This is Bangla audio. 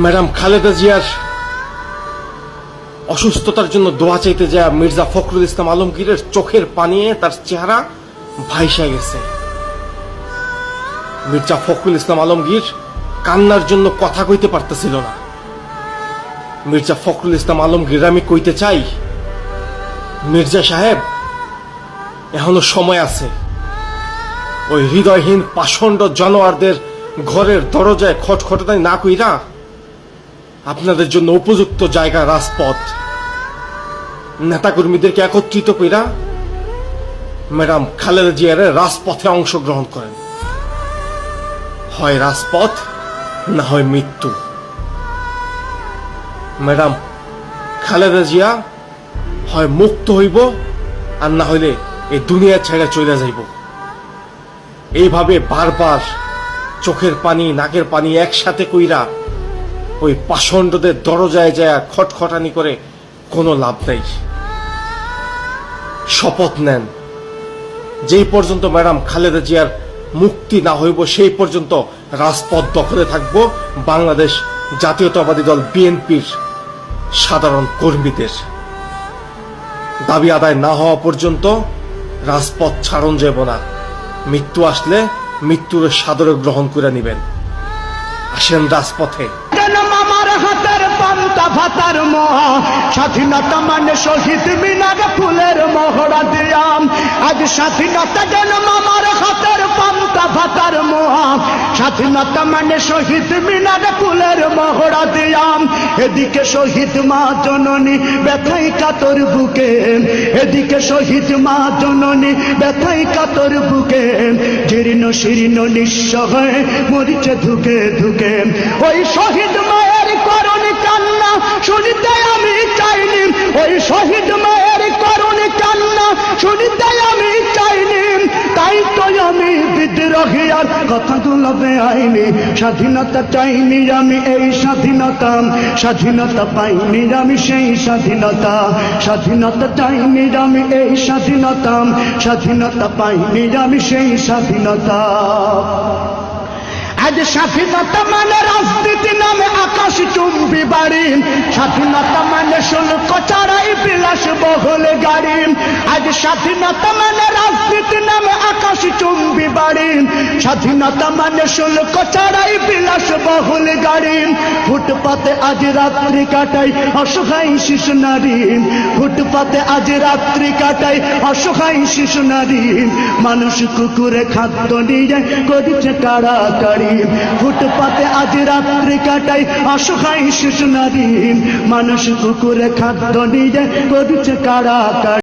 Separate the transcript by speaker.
Speaker 1: ম্যাডাম খালেদা জিয়ার অসুস্থতার জন্য দোয়া চাইতে যা মির্জা ফখরুল ইসলাম আলমগীরের চোখের পানিয়ে তার চেহারা ভাইসা গেছে। মির্জা ফখরুল ইসলাম আলমগীর কান্নার জন্য কথা কইতে পারতেছিল না। মির্জা ফখরুল ইসলাম আলমগীর, আমি কইতে চাই, মির্জা সাহেব, এখনও সময় আছে। ওই হৃদয়হীন পাষণ্ড জানোয়ারদের ঘরের দরজায় খটখটানি না কইরা আপনাদের জন্য উপযুক্ত জায়গা, রাজপথ। নেতাকর্মীদেরকে একত্রিত কইরা ম্যাডাম খালেদা জিয়ারে রাজপথে অংশগ্রহণ করেন। হয় রাজপথ, না হয় মৃত্যু। ম্যাডাম, খালেদা জিয়া হয় মুক্ত হইব, আর না হইলে এই দুনিয়া ছেড়ে চলে যাইব। এইভাবে বারবার চোখের পানি, নাকের পানি একসাথে কইরা ওই পাষণ্ডদের দরজায় যায় খটখটানি করে কোনো লাভ নেই। শপথ নেন। যেই পর্যন্ত ম্যাডাম খালেদা জিয়ার মুক্তি না হইব, সেই পর্যন্ত রাজপথ দখলে থাকব। বাংলাদেশ জাতীয়তাবাদী দল বিএনপির সাধারণ কর্মীদের। দাবি আদায় না হওয়া পর্যন্ত রাজপথ ছাড়ন যাব না। মৃত্যু আসলে মৃত্যুর সাদরে গ্রহণ করে নিবেন। আসেন রাজপথে।
Speaker 2: পান্তা ভাতার মহা, স্বাধীনতা মানে শহীদ মিনার ফুলের মহড়া দিয়াম। আজ স্বাধীনতা যেন মামার হাতের পান্তা ভাতার মহা, স্বাধীনতা মানে শহীদ মিনার ফুলের মহড়া দিয়াম। এদিকে শহীদ মা জননী ব্যথাই কাতর বুকে, এদিকে শহীদ মা জননী ব্যথাই কাতর বুকে, জীর্ণ শীর্ণ নিঃস্ব হয়ে মরিচে ধুকে ধুকে। ওই শহীদ মায়ের শুনতে আমি চাইনি। ওই শহীদ মায়ের করুণ কান্না শুনতে আমি চাইনি। তাই তো আমি বিদ্রোহী আর কথাগুলো বেআইনি স্বাধীনতা চাইনি আমি এই স্বাধীনতা। স্বাধীনতা পাইনি আমি সেই স্বাধীনতা। স্বাধীনতা চাইনি আমি এই স্বাধীনতা। স্বাধীনতা পাইনি আমি সেই স্বাধীনতা। আজ স্বাধীনতা মানে রাজনীতি নামে আকাশ চুম্বি বাড়ি। স্বাধীনতা মানে শুল্ক চারাই বিলাস বহুল গাড়ি। আজ স্বাধীনতা মানে রাজনীতি নামে আকাশ চুম্বি বাড়ি। স্বাধীনতা মানে শুল্ক বিলাস বহুল গাড়ি। ফুটপাতে আজ রাত্রি কাটাই, অসহায় শিশু নারী। ফুটপাতে আজ রাত্রি কাটাই, অসহায় শিশু নারী। মানুষ কুকুরে খাদ্য নিয়ে করিছে কাড়াকাড়ি। ফুটপাতে আজ রাত্রি কাটাই, অসহায় শিশু নারী। মানুষ কুকুরে খাদ্য নিয়ে করিছে কাড়াকাড়ি।